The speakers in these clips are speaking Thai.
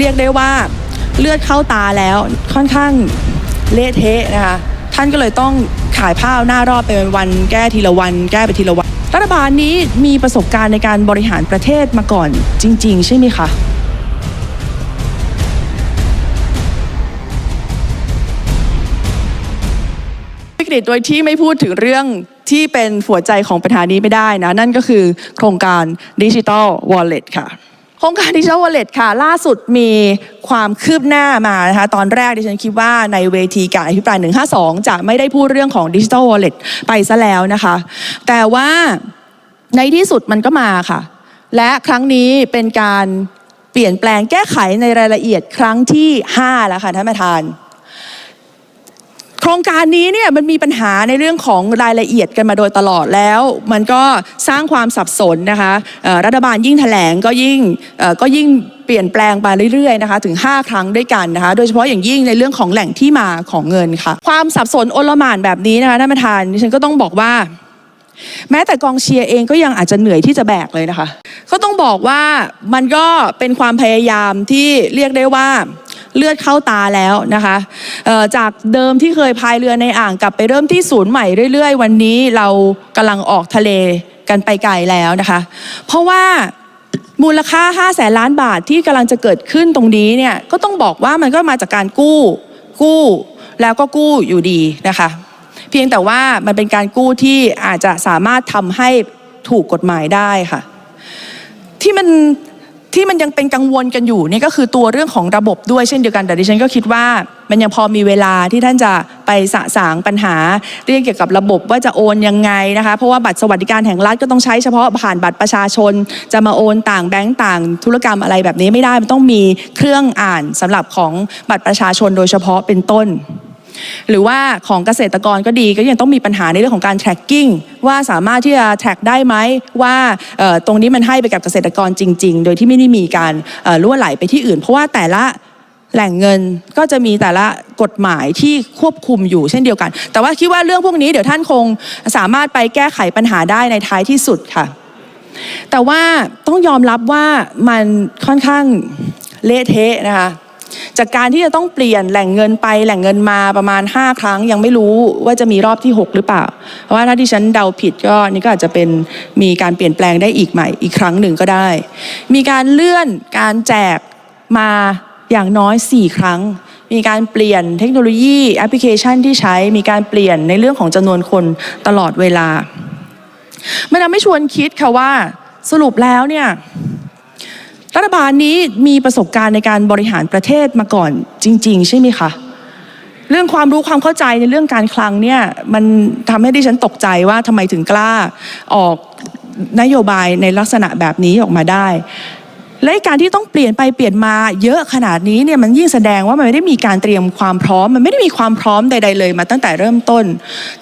เรียกได้ว่าเลือดเข้าตาแล้วค่อนข้างเละเทะนะคะท่านก็เลยต้องขายผ้าเอาหน้ารอดไปวันแก้ทีละวัน แก้ไปทีละวัน รัฐบาลนี้มีประสบการณ์ในการบริหารประเทศมาก่อนจริง ๆ ใช่ไหมคะวิกฤตโดยที่ไม่พูดถึงเรื่องที่เป็นหัวใจของปัญหานี้ไม่ได้นะ นั่นก็คือโครงการดิจิ t a ลวอลเล็ตค่ะ ครงการดิจิทัลวอลเล็ตค่ะ ล่าสุดมีความคืบหน้ามานะคะตอนแรกดิฉันคิดว่าในเวทีการอภิปราย 152 จะไม่ได้พูดเรื่องของดิจิทัลวอลเล็ตไปซะแล้วนะคะ แต่ว่าในที่สุดมันก็มาค่ะ และครั้งนี้เป็นการเปลี่ยนแปลงแก้ไขในรายละเอียดครั้งที่ 5 แล้วค่ะท่านประธาน รงการนี้เนี่ยมันมีปัญหาในเรื่องของรายละเอียดกันมาโดยตลอดแล้ว มันก็สร้างความสับสนนะคะรัฐบาลยิ่งแถลงก็ยิ่งก็ยิ่งเปลี่ยนแปลงไปเรื่อยๆนะคะถึง 5 ครั้งด้วยกันนะคะโดยเฉพาะอย่างยิ่งในเรื่องของแหล่งที่มาของเงินค่ะความสับสนโอลหม่านแบบนี้นะคะท่านประธานดิฉันก็ต้องบอกว่า แม้แต่กองเชียร์เองก็ยังอาจจะเหนื่อยที่จะแบกเลยนะคะ ก็ต้องบอกว่ามันก็เป็นความพยายามที่เรียกได้ว่า เลือดเข้าตาแล้วนะคะจากเดิมที่เคยพายเรือในอ่างกลับไปเริ่มที่ศูนย์ใหม่เรื่อยๆ วันนี้เรากำลังออกทะเลกันไปไกลแล้วนะคะ เพราะว่ามูลค่า5แสนล้านบาทที่กำลังจะเกิดขึ้นตรงนี้เนี่ยก็ต้องบอกว่ามันก็มาจากการกู้ กู้ แล้วก็กู้อยู่ดีนะคะ เพียงแต่ว่ามันเป็นการกู้ที่อาจจะสามารถทำให้ถูกกฎหมายได้ค่ะ ที่มัน ที่มันยังเป็นกังวลกันอยู่นี่ก็คือตัวเรื่องของระบบด้วยเช่นเดียวกันแต่ดิฉันก็คิดว่า มันยังพอมีเวลาที่ท่านจะไปสะสางปัญหา เรื่องเกี่ยวกับระบบว่าจะโอนยังไงนะคะเพราะว่าบัตรสวัสดิการแห่งรัฐก็ต้องใช้เฉพาะผ่านบัตรประชาชน จะมาโอนต่างแบงก์ต่าง ธุรกรรมอะไรแบบนี้ไม่ได้มันต้องมีเครื่องอ่านสำหรับของบัตรประชาชนโดยเฉพาะเป็นต้น หรือว่าของเกษตรกรก็ดีก็ยังต้องมีปัญหาในเรื่องของการ tracking ว่าสามารถที่จะ track ได้ไหมว่าตรงนี้มันให้ไปกับเกษตรกรจริง ๆ โดยที่ไม่ได้มีการล่วไหลไปที่อื่น เพราะว่าแต่ละแหล่งเงินก็จะมีแต่ละกฎหมายที่ควบคุมอยู่เช่นเดียวกัน แต่ว่าคิดว่าเรื่องพวกนี้เดี๋ยวท่านคงสามารถไปแก้ไขปัญหาได้ในท้ายที่สุดค่ะ แต่ว่าต้องยอมรับว่ามันค่อนข้างเละเทะนะคะ จากการที่จะต้องเปลี่ยนแหล่งเงินไปแหล่งเงินมาประมาณ 5 ครั้ง ยังไม่รู้ว่าจะมีรอบที่ 6 หรือเปล่า เพราะว่าถ้าที่ฉันเดาผิดก็นี่ก็อาจจะเป็นมีการเปลี่ยนแปลงได้อีกใหม่อีกครั้งหนึ่งก็ได้ มีการเลื่อนการแจกมาอย่างน้อย 4 ครั้ง มีการเปลี่ยนเทคโนโลยีแอปพลิเคชันที่ใช้มีการเปลี่ยนในเรื่องของจำนวนคนตลอดเวลามันทำให้ชวนคิดค่ะว่าสรุปแล้วเนี่ย รัฐบาลนี้มีประสบการณ์ในการบริหารประเทศมาก่อนจริง ๆ ใช่ไหมคะเรื่องความรู้ความเข้าใจในเรื่องการคลังเนี่ยมันทำให้ดิฉันตกใจว่าทำไมถึงกล้าออกนโยบายในลักษณะแบบนี้ออกมาได้ และการที่ต้องเปลี่ยนไปเปลี่ยนมาเยอะขนาดนี้เนี่ยมันยิ่งแสดงว่ามันไม่ได้มีการเตรียมความพร้อม มันไม่ได้มีความพร้อมใด ๆ เลยมาตั้งแต่เริ่มต้น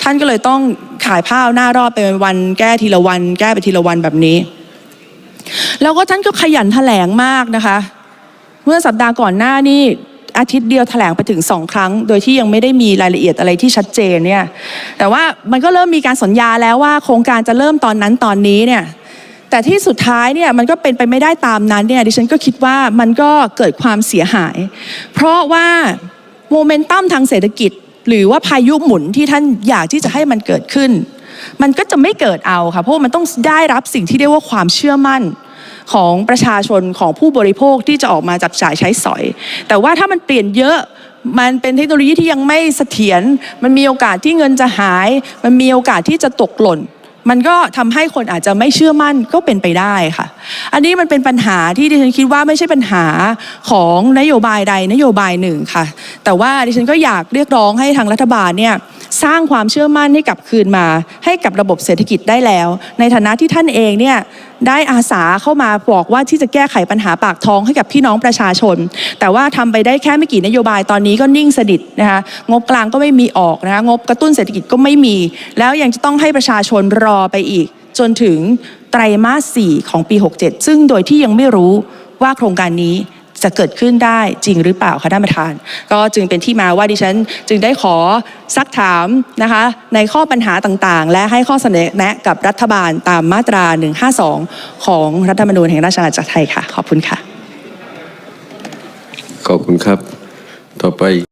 ท่านก็เลยต้องขายผ้าหน้ารอดไปวันแก้ทีละวัน แก้ไปทีละวันแบบนี้ แล้วก็ท่านก็ขยันแถลงมากนะคะ เมื่อสัปดาห์ก่อนหน้านี่อาทิตย์เดียวแถลงไปถึงสองครั้ง โดยที่ยังไม่ได้มีรายละเอียดอะไรที่ชัดเจนเนี่ย แต่ว่ามันก็เริ่มมีการสัญญาแล้วว่าโครงการจะเริ่มตอนนั้นตอนนี้เนี่ย แต่ที่สุดท้ายเนี่ยมันก็เป็นไปไม่ได้ตามนั้นเนี่ยดิฉันก็คิดว่ามันก็เกิดความเสียหาย เพราะว่าโมเมนตัมทางเศรษฐกิจ หรือว่าพายุหมุนที่ท่านอยากที่จะให้มันเกิดขึ้น มันก็จะไม่เกิดเอาค่ะเพราะมันต้องได้รับสิ่งที่เรียกว่าความเชื่อมั่นของประชาชนของผู้บริโภคที่จะออกมาจับจ่ายใช้สอย แต่ว่าถ้ามันเปลี่ยนเยอะมันเป็นเทคโนโลยีที่ยังไม่เสถียร มันมีโอกาสที่เงินจะหาย มันมีโอกาสที่จะตกหล่น มันก็ทำให้คนอาจจะไม่เชื่อมั่นก็เป็นไปได้ค่ะ อันนี้มันเป็นปัญหาที่ดิฉันคิดว่าไม่ใช่ปัญหาของนโยบายใดนโยบายหนึ่งค่ะ แต่ว่าดิฉันก็อยากเรียกร้องให้ทางรัฐบาลเนี่ย สร้างความเชื่อมั่นให้กลับคืนมา ให้กับระบบเศรษฐกิจได้แล้ว ในฐานะที่ท่านเองเนี่ยได้อาสาเข้ามาบอกว่าที่จะแก้ไขปัญหาปากท้องให้กับพี่น้องประชาชน แต่ว่าทำไปได้แค่ไม่กี่นโยบายตอนนี้ก็นิ่งสนิทนะคะงบกลางก็ไม่มีออกนะคะงบกระตุ้นเศรษฐกิจก็ไม่มี แล้วยังจะต้องให้ประชาชนรอไปอีก จนถึงไตรมาส 4 ของปี 67 ซึ่งโดยที่ยังไม่รู้ว่าโครงการนี้ จะเกิดขึ้นได้จริงหรือเปล่าคะท่านประธาน ก็จึงเป็นที่มาว่าดิฉัน จึงได้ขอซักถามนะคะในข้อปัญหาต่างๆ และให้ข้อเสนอแนะกับรัฐบาลตามมาตรา 152 ของรัฐธรรมนูญแห่งราชอาณาจักรไทยค่ะ ขอบคุณค่ะ ขอบคุณครับ ต่อไป